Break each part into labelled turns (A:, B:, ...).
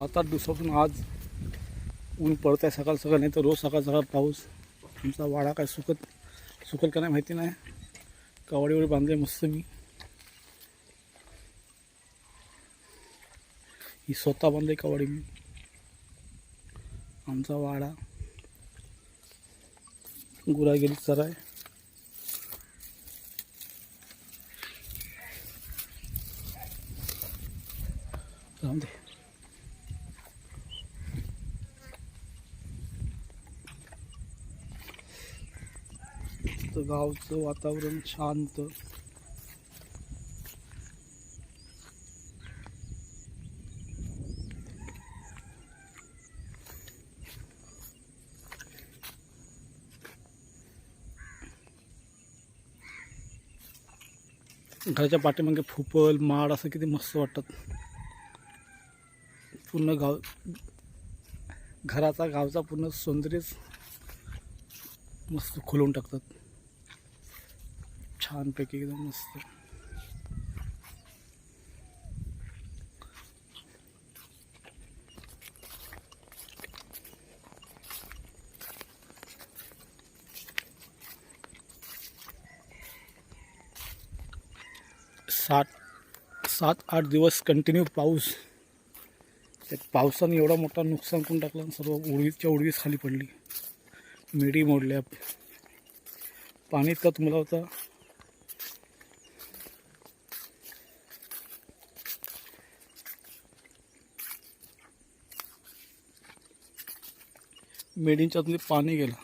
A: सात आठ दिवसापासून आज ऊन पडत आहे सकाळ सकाळ नाही तर रोज सकाळ सकाळ पाऊस. आमचा वाडा काय सुकत सुकल का नाही माहिती नाही. कवाडीवर बांधले मस्त मी. ही स्वतः बांधले कवाडी मी. आमचा वाडा. गुरागिरी गेली चराय जाऊ दे. गावचं वातावरण शांत. घराच्या पाठीमागे फुपल माड असं किती मस्त वाटतात. पूर्ण गाव घराचा गावचा पूर्ण सौंदर्यच मस्त खुलवून टाकतात. छानपैकी एकदम मस्त. सात सात आठ दिवस कंटिन्यू पाऊस. त्या पावसाने एवढा मोठा नुकसान करून टाकलं आणि सर्व उडवीच्या उडवीस खाली पडली. मेडी मोडल्या. पाणी इतका तुम्हाला होता मेडींच्या आतमध्ये पाणी गेलं.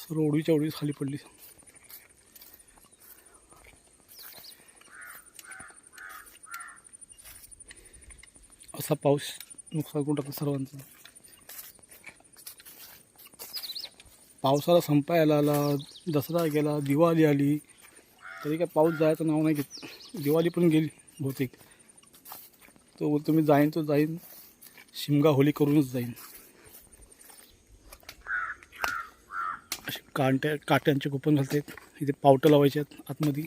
A: सर्व ओढीच्या ओढीच खाली पडली. असा पाऊस नुकसान करून टाकला सर्वांचं. पावसाला संपायला आला दसरा गेला दिवाळी आली. तरी काय पाऊस जायचं नाव नाही घेत. दिवाळी पण गेली बहुतेक. तो बोलतो मी जाईन तो जाईन. शिमगा होली करूनच जाईन. असे कांट्या काट्यांचे कुपन घालते. इथे पावटं लावायचे आहेत आतमध्ये.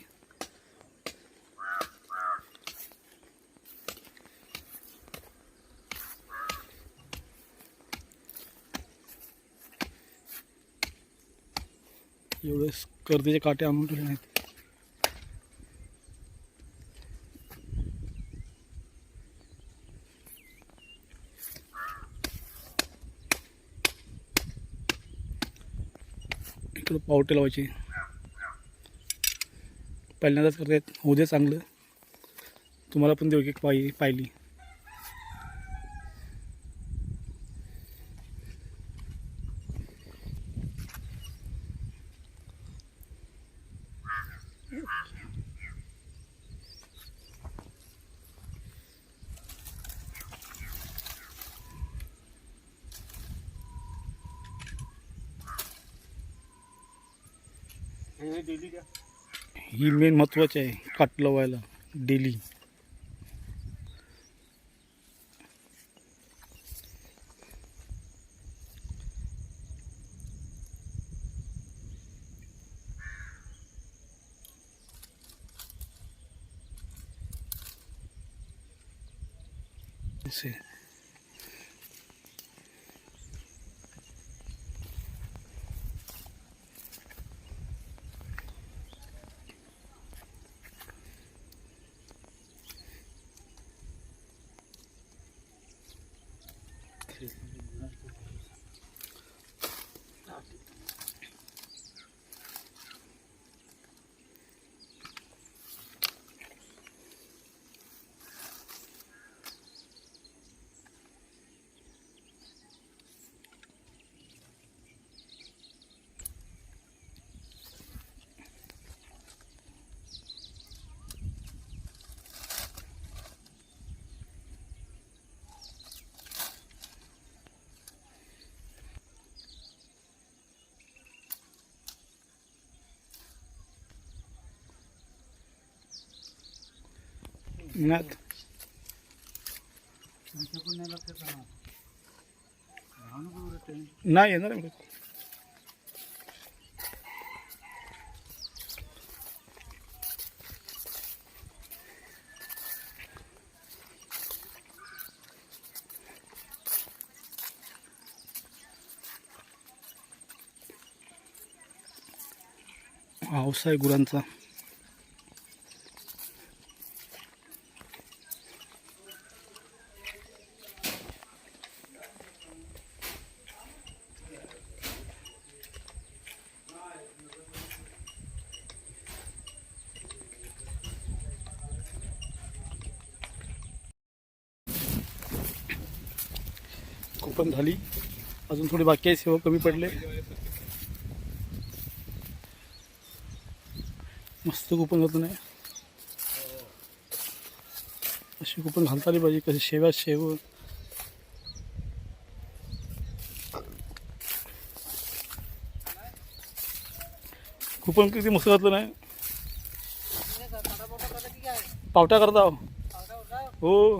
A: एवढे कर्दीचे काटे आणून ठेवले नाहीत. इकडं पावटे लावायचे. पहिल्यांदाच करतायत. होऊ दे चांगलं. तुम्हाला पण देऊ एक पाय पाहिली ही मेन महत्वाची आहे काट लावायला डेली Христом. उन्हात नाही येणार पाऊस आहे गुरांचा कुपन झाली. अजून थोडी बाकी आहे सेवा कमी पडले. मस्त कुपन होतं नाही अशी कुपन घालता आली पाहिजे कशी शेव्या शेव कुपन किती मस्त घातलं नाही. पावटा करता हो. हो.